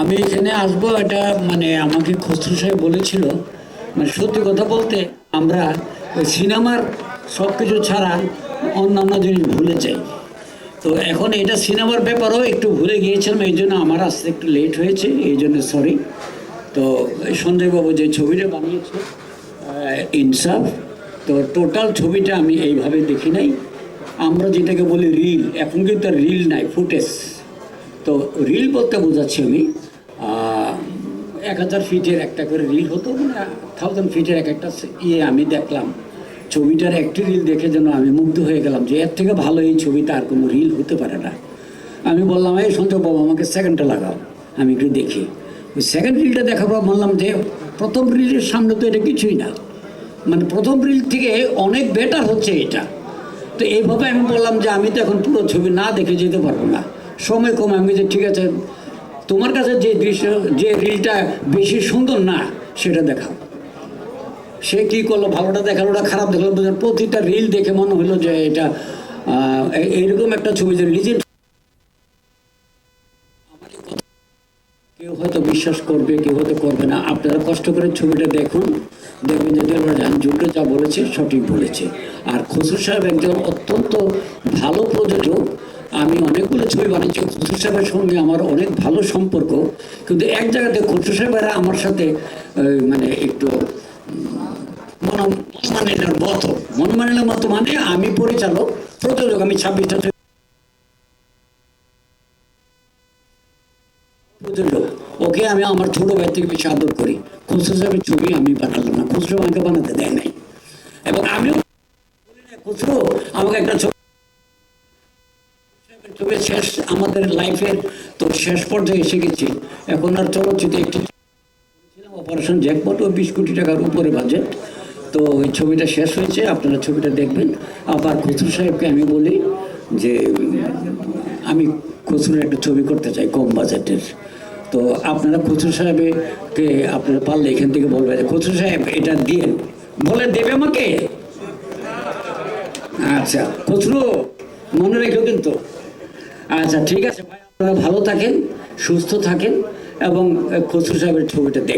আমি এখানে আসব, এটা মানে আমাকে খসরু সাহেব বলেছিল। মানে সত্যি কথা বলতে আমরা ওই সিনেমার সব কিছু ছাড়া অন্যান্য জিনিস ভুলে যাই। তো এখন এটা সিনেমার ব্যাপারেও একটু ভুলে গিয়েছিলাম, এই জন্য আমার আসতে একটু লেট হয়েছে, এই জন্য সরি তো সঞ্জয়বাবু যে ছবিটা বানিয়েছে ইনসাফ, তো টোটাল ছবিটা আমি এইভাবে দেখি নাই। আমরা যেটাকে বলি রিল এখন কিন্তু রিল নাই, ফুটেজ। তো রিল বলতে বোঝাচ্ছি আমি। এক হাজার ফিটের একটা করে রিল হতো মানে থাউজেন্ড ফিটের এক একটা ইয়ে আমি দেখলাম। ছবিটার একটি রিল দেখে যেন আমি মুগ্ধ হয়ে গেলাম যে এর থেকে ভালো এই ছবিটা আর কোনো রিল হতে পারে না। আমি বললাম, এই সঞ্জয় বাবু, আমাকে সেকেন্ডটা লাগাও, আমি একটু দেখি। ওই সেকেন্ড রিলটা দেখার পর বললাম যে, প্রথম রিলের সামনে তো এটা কিছুই না। মানে প্রথম রিল থেকে অনেক বেটার হচ্ছে এটা। তো এইভাবে আমি বললাম যে, আমি তো এখন পুরো ছবি না দেখে যেতে পারব না। সময় কম, আমি যে ঠিক আছে তোমার কাছে যে দৃশ্য, যে রিলটা বেশি সুন্দর না, সেটা দেখাও। সে কি করল? ভালোটা দেখাল, ওটা খারাপ দেখাল? প্রতিটা রিল দেখে মনে হলো যে এটা এইরকম একটা ছবি যে নিজের কেউ হয়তো বিশ্বাস করবে, কেউ হয়তো করবে না। আপনারা কষ্ট করে ছবিটা দেখুন। দেখবেন যে যা বলেছে, সঠিক বলেছে। আর খসরু সাহেব একজন অত্যন্ত ভালো প্রযোজক। আমি অনেকগুলো ছবি বানিয়েছি খসরু সাহেবের সঙ্গে আমার অনেক ভালো সম্পর্ক। কিন্তু এক জায়গাতে খসরু সাহেবের আমার সাথে মানে একটু মন আমি পরিচালক, প্রযোজক, আমি ছাব্বিশটা ওকে আমি আমার ছোট ভাই থেকে বেশি আদর করি। খুচরো সাহেবের ছবি আমি বানালাম না আমাকে বানাতে দেয় নাই। এবং আমিও খুচরো, আমাকে একটা ছবি ছবি শেষ আমাদের লাইফের তো শেষ পর্যায়ে এসে গেছি। এখন আর চলচ্চিত্র একটি ছিলাম অপারেশন জ্যাকপট ও বিশ কোটি টাকার উপরে বাজেট তো ওই ছবিটা শেষ হয়েছে, আপনারা ছবিটা দেখবেন। আবার খসরু সাহেবকে আমি বলি যে, আমি খসরুর একটা ছবি করতে চাই কম বাজেটের তো আপনারা খসরু সাহেবকে আপনারা পারলে এখান থেকে বলবেন খসরু সাহেব, এটা দিয়ে বলে দেবে আমাকে? আচ্ছা খসরু মনে রেখো কিন্তু আচ্ছা ঠিক আছে ভাই আপনারা ভালো থাকেন সুস্থ থাকেন এবং খসরু সাহেবের ছবিটা দেখ